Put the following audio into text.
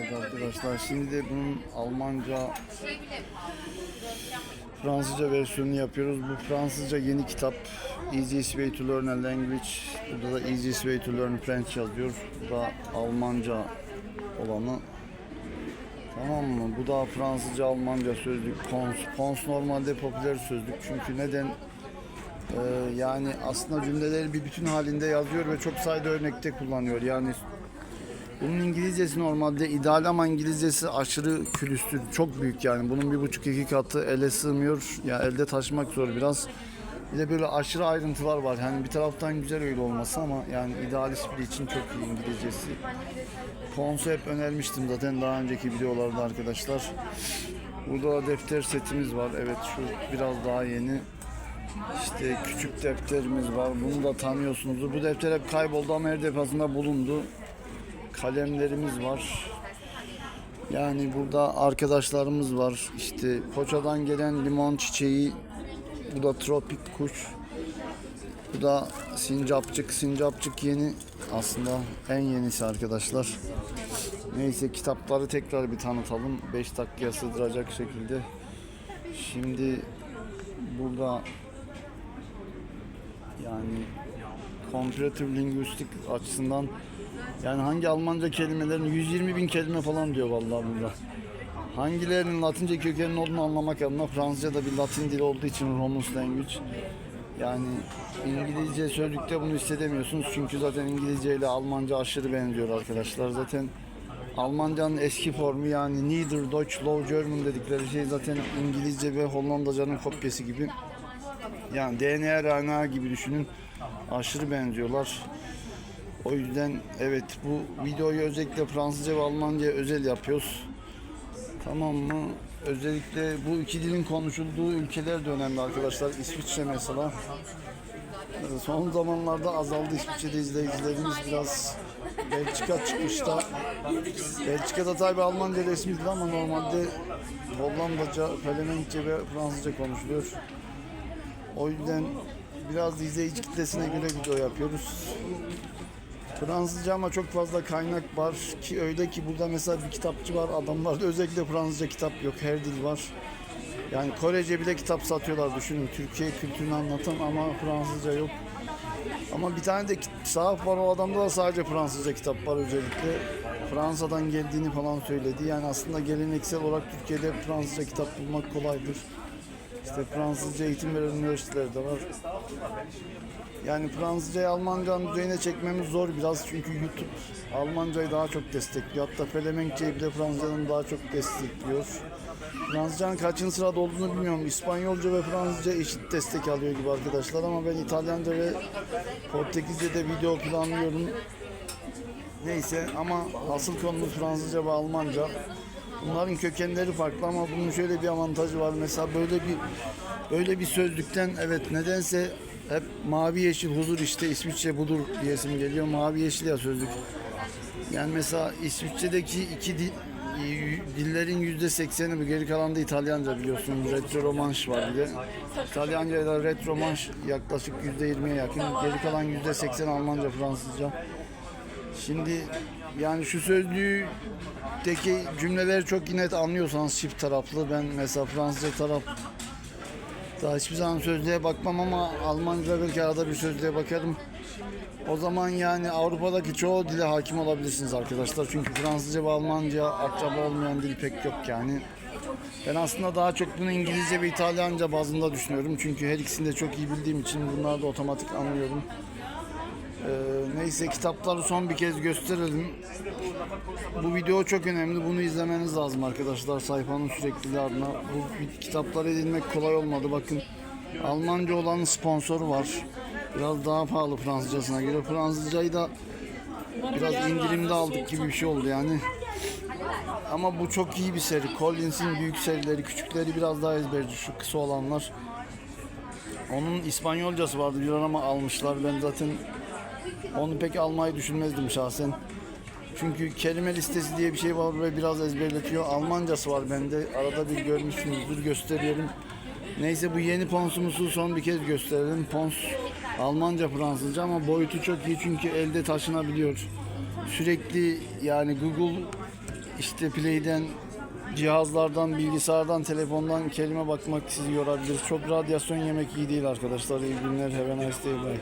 Evet arkadaşlar şimdi de bunun Almanca Fransızca versiyonunu yapıyoruz. Bu Fransızca yeni kitap. Easiest Way to Learn a Language. Burada da Easiest Way to Learn French yazıyor. Bu da Almanca olanı. Tamam mı? Bu da Fransızca Almanca sözlük. Pons. Pons normalde popüler sözlük. Çünkü neden? Ee, yani aslında cümleleri bir bütün halinde yazıyor ve çok sayıda örnekte kullanıyor. Yani bunun İngilizcesi normalde ideal ama İngilizcesi aşırı külüstür. Çok büyük yani. Bunun bir buçuk iki katı ele sığmıyor. Ya elde taşımak zor biraz. Bir de böyle aşırı ayrıntılar var. Yani bir taraftan güzel öyle olması ama yani idealist biri için çok iyi İngilizcesi. Ponsu hep önermiştim zaten daha önceki videolarda arkadaşlar. Burada da defter setimiz var. Evet şu biraz daha yeni. İşte küçük defterimiz var. Bunu da tanıyorsunuzdur. Bu defter hep kayboldu ama her defasında bulundu. Kalemlerimiz var. Yani burada arkadaşlarımız var. İşte Foça'dan gelen limon çiçeği. Bu da tropik kuş. Bu da sincapçık. Sincapçık yeni aslında en yenisi arkadaşlar. Neyse kitapları tekrar bir tanıtalım. 5 dakikaya sığdıracak şekilde. Şimdi burada yani comparative linguistik açısından yani hangi Almanca kelimelerin 120 bin kelime falan diyor vallahi burada. Hangilerinin Latince kökeninin olduğunu anlamak adına Fransızca da bir Latin dili olduğu için Romance Language. Yani İngilizce sözlükte bunu hissedemiyorsunuz çünkü zaten İngilizce ile Almanca aşırı benziyor arkadaşlar. Zaten Almanca'nın eski formu yani Neither Deutsch Low German dedikleri şey zaten İngilizce ve Hollandaca'nın kopyası gibi. Yani DNA, RNA gibi düşünün. Aşırı benziyorlar. O yüzden evet bu videoyu özellikle Fransızca ve Almanca özel yapıyoruz. Tamam mı? Özellikle bu iki dilin konuşulduğu ülkeler de önemli arkadaşlar. İsviçre mesela. Son zamanlarda azaldı İsviçre'de izleyicilerimiz biraz Belçika çıkmış da Belçika'da tabi Almanca resmi dil ama normalde Hollandaca, Felemenkçe ve Fransızca konuşuluyor. O yüzden biraz izleyici kitlesine göre video yapıyoruz. Fransızca ama çok fazla kaynak var ki öyle ki burada mesela bir kitapçı var adamlarda özellikle Fransızca kitap yok her dil var. Yani Korece bile kitap satıyorlar düşünün Türkiye kültürünü anlatan ama Fransızca yok. Ama bir tane de sahaf var o adamda da sadece Fransızca kitap var özellikle. Fransa'dan geldiğini falan söyledi. Yani aslında geleneksel olarak Türkiye'de Fransızca kitap bulmak kolaydır. İşte Fransızca eğitim veren üniversiteler de var. Yani Fransızcayı Almanca'nın düzeyine çekmemiz zor biraz çünkü YouTube Almancayı daha çok destekliyor. Hatta Felemenkçeyi bile Fransızcanın daha çok destekliyor. Fransızcanın kaçıncı sırada olduğunu bilmiyorum. İspanyolca ve Fransızca eşit destek alıyor gibi arkadaşlar ama ben İtalyanca ve Portekizce'de video planlıyorum. Neyse ama asıl konumuz Fransızca ve Almanca. Bunların kökenleri farklı ama bunun şöyle bir avantajı var. Mesela böyle bir böyle bir sözlükten evet nedense hep mavi yeşil huzur işte İsviçre budur diyesim geliyor. Mavi yeşil ya sözlük. Yani mesela İsviçre'deki iki dil, dillerin yüzde sekseni bu geri kalan da İtalyanca biliyorsun. Retro romanş var bir de. İtalyanca ile retro romanş yaklaşık yüzde yirmiye yakın. Geri kalan yüzde seksen Almanca, Fransızca. Şimdi yani şu sözlüğündeki cümleleri çok net anlıyorsanız çift taraflı. Ben mesela Fransızca taraf daha hiçbir zaman sözlüğe bakmam ama Almanca belki arada bir sözlüğe bakarım. O zaman yani Avrupa'daki çoğu dile hakim olabilirsiniz arkadaşlar. Çünkü Fransızca ve Almanca akraba olmayan dil pek yok yani. Ben aslında daha çok bunu İngilizce ve İtalyanca bazında düşünüyorum. Çünkü her ikisini de çok iyi bildiğim için bunları da otomatik anlıyorum. Ee, neyse kitapları son bir kez gösterelim. Bu video çok önemli. Bunu izlemeniz lazım arkadaşlar sayfanın sürekliliği adına. Bu kitapları edinmek kolay olmadı. Bakın Almanca olan sponsoru var. Biraz daha pahalı Fransızcasına göre. Fransızcayı da biraz indirimde aldık gibi bir şey oldu yani. Ama bu çok iyi bir seri. Collins'in büyük serileri, küçükleri biraz daha ezberci. Şu kısa olanlar. Onun İspanyolcası vardı bir ama almışlar. Ben zaten onu pek almayı düşünmezdim şahsen. Çünkü kelime listesi diye bir şey var ve biraz ezberletiyor. Almancası var bende. Arada bir görmüşsünüzdür gösteriyorum. Neyse bu yeni ponsumuzu son bir kez gösterelim. Pons Almanca Fransızca ama boyutu çok iyi çünkü elde taşınabiliyor. Sürekli yani Google işte play'den, cihazlardan, bilgisayardan, telefondan kelime bakmak sizi yorabilir. Çok radyasyon yemek iyi değil arkadaşlar. İyi günler. Have a nice day. Bye.